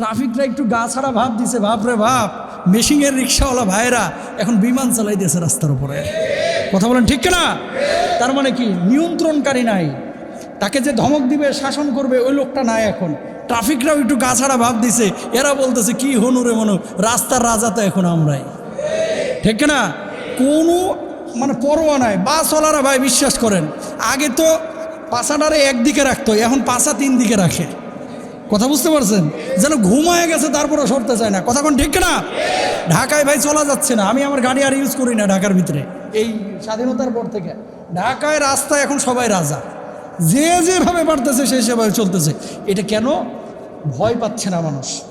ট্রাফিকরা একটু গা ছাড়া ভাব দিছে, ভাব রে ভাব। মেশিংয়ের রিক্সাওয়ালা ভাইরা এখন বিমান চালাই দিয়েছে রাস্তার উপরে। কথা বলেন ঠিক না তার মানে কি? নিয়ন্ত্রণকারী নাই। তাকে যে ধমক দিবে, শাসন করবে, ওই লোকটা নাই এখন। ট্রাফিকরাও একটু গা ছাড়া ভাব দিছে। এরা বলতেছে, কি হনুরে মনু? রাস্তার রাজা তো এখন আমরাই। ঠিক না কোনো মানে পরোয়া নাই। বাসওয়ালারা ভাই, বিশ্বাস করেন। আগে তো পাশাটারে একদিকে রাখতো, এখন পাশা তিন দিকে রাখে। কথা বুঝতে পারছেন? যেন ঘুমায় গেছে তারপরে সরতে চায় না। কথা কোন ঠিক না ঢাকায় ভাই চলা যাচ্ছে না। আমি আমার গাড়ি আর ইউজ করি না ঢাকার ভিতরে। এই স্বাধীনতার পর থেকে। ঢাকায় রাস্তায় এখন সবাই রাজা। যে যেভাবে পারতেছে সেই সেভাবে চলতেছে। এটা কেন? ভয় পাচ্ছে না মানুষ।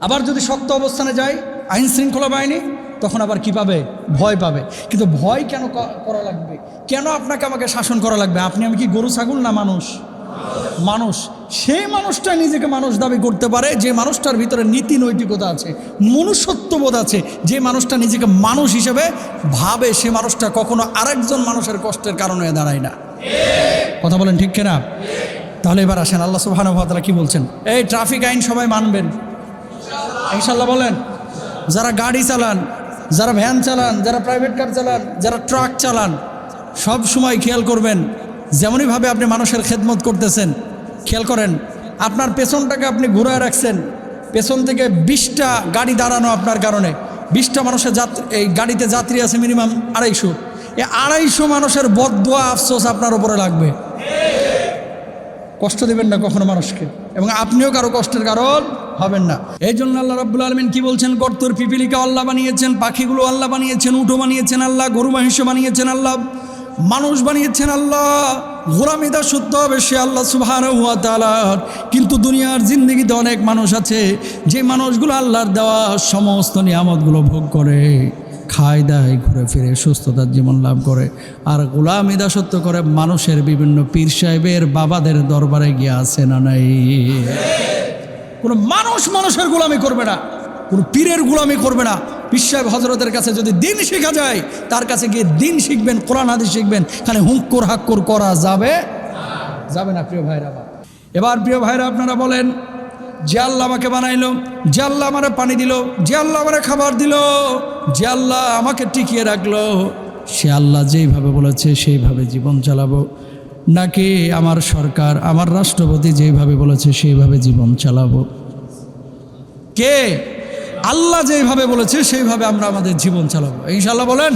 আবার যদি শক্ত অবস্থানে যায়, আইন শৃঙ্খলা বাহিনী, তখন আবার কি পাবে? ভয় পাবে। কিন্তু ভয় কেন করা লাগবে? কেন আপনাকে আমাকে শাসন করা লাগবে? আপনি আমি কি গরু, ছাগল না মানুষ? মানুষ, সেই মানুষটা নিজেকে মানুষ দাবি করতে পারে, যে মানুষটার ভিতরে নীতি নৈতিকতা আছে, মনুষ্যত্ববোধ আছে, যে মানুষটা নিজেকে মানুষ হিসেবে ভাবে, সে মানুষটা কখনো আরেকজন মানুষের কষ্টের কারণে দাঁড়ায় না। কথা বলেন ঠিক কিনা? তাহলে এবার আসেন, আল্লাহ সুবাহানুভাতালা কি বলছেন? এই ট্রাফিক আইন সবাই মানবেন। ইনশাল্লাহ বলেন, যারা গাড়ি চালান, যারা ভ্যান চালান, যারা প্রাইভেট কার চালান, যারা ট্রাক চালান, সব সময় খেয়াল করবেন যেমনইভাবে আপনি মানুষের খেদমত করতেছেন খেয়াল করেন, আপনার পেছনটাকে আপনি ঘুরায় রাখছেন, পেছন থেকে বিশটা গাড়ি দাঁড়ানো আপনার কারণে। বিশটা মানুষের যাত্রী, এই গাড়িতে যাত্রী আছে মিনিমাম আড়াইশো। এই আড়াইশো মানুষের বদুয়া আফসোস আপনার উপরে লাগবে। কষ্ট দেবেন না কখনো মানুষকে, এবং আপনিও কারও কষ্টের কারণ হবেন না। এই জন্য আল্লাহ রাব্বুল আলমিন কি বলছেন? গর্তর পিপিলিকা আল্লাহ বানিয়েছেন, পাখিগুলো আল্লাহ বানিয়েছেন উঠো বানিয়েছেন আল্লাহ, গরু, মহিষ বানিয়েছেন আল্লাহ, মানুষ বানিয়েছেন আল্লাহ। গোলামি দাসত্ব হবে সে আল্লাহ সুবহান হুয়া তালার কিন্তু দুনিয়ার জিন্দগিতে অনেক মানুষ আছে, যে মানুষগুলো আল্লাহর দেওয়া সমস্ত নিয়ামতগুলো ভোগ করে খায় দায় ঘুরে ফিরে সুস্থতার জীবন লাভ করে। আর গোলামি দাসত্ব করে মানুষের বিভিন্ন পীর সাহেবের বাবাদের দরবারে গিয়ে আসে না নাই? কোনো মানুষ মানুষের গোলামি করবে না। কোনো পীরের গোলামি করবে না। বিশ্বাব হজরতের কাছে যদি দিন শেখা যায়, তার কাছে গিয়ে দিন শিখবেন, কোরআন, হাদিস শিখবেন, খালি হুঙ্কুর হাক্কর করা যাবে? যাবে না, প্রিয় ভাইরা। এবার প্রিয় ভাইরা আপনারা বলেন, যে আল্লাহ আমাকে বানাইলো, যে আল্লাহ আমারে পানি দিল, যে আল্লাহ আমারে খাবার দিল, যে আল্লাহ আমাকে টিকিয়ে রাখল, সে আল্লাহ যেইভাবে বলেছে সেইভাবে জীবন চালাবো। নাকি আমার সরকার, আমার রাষ্ট্রপতি যেইভাবে বলেছে সেইভাবে জীবন চালাবো? কে? আল্লাহ যেইভাবে বলেছে সেইভাবে আমরা আমাদের জীবন চালাবো। ইনশাল্লাহ বলেন।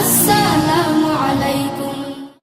আসসালামু আলাইকুম।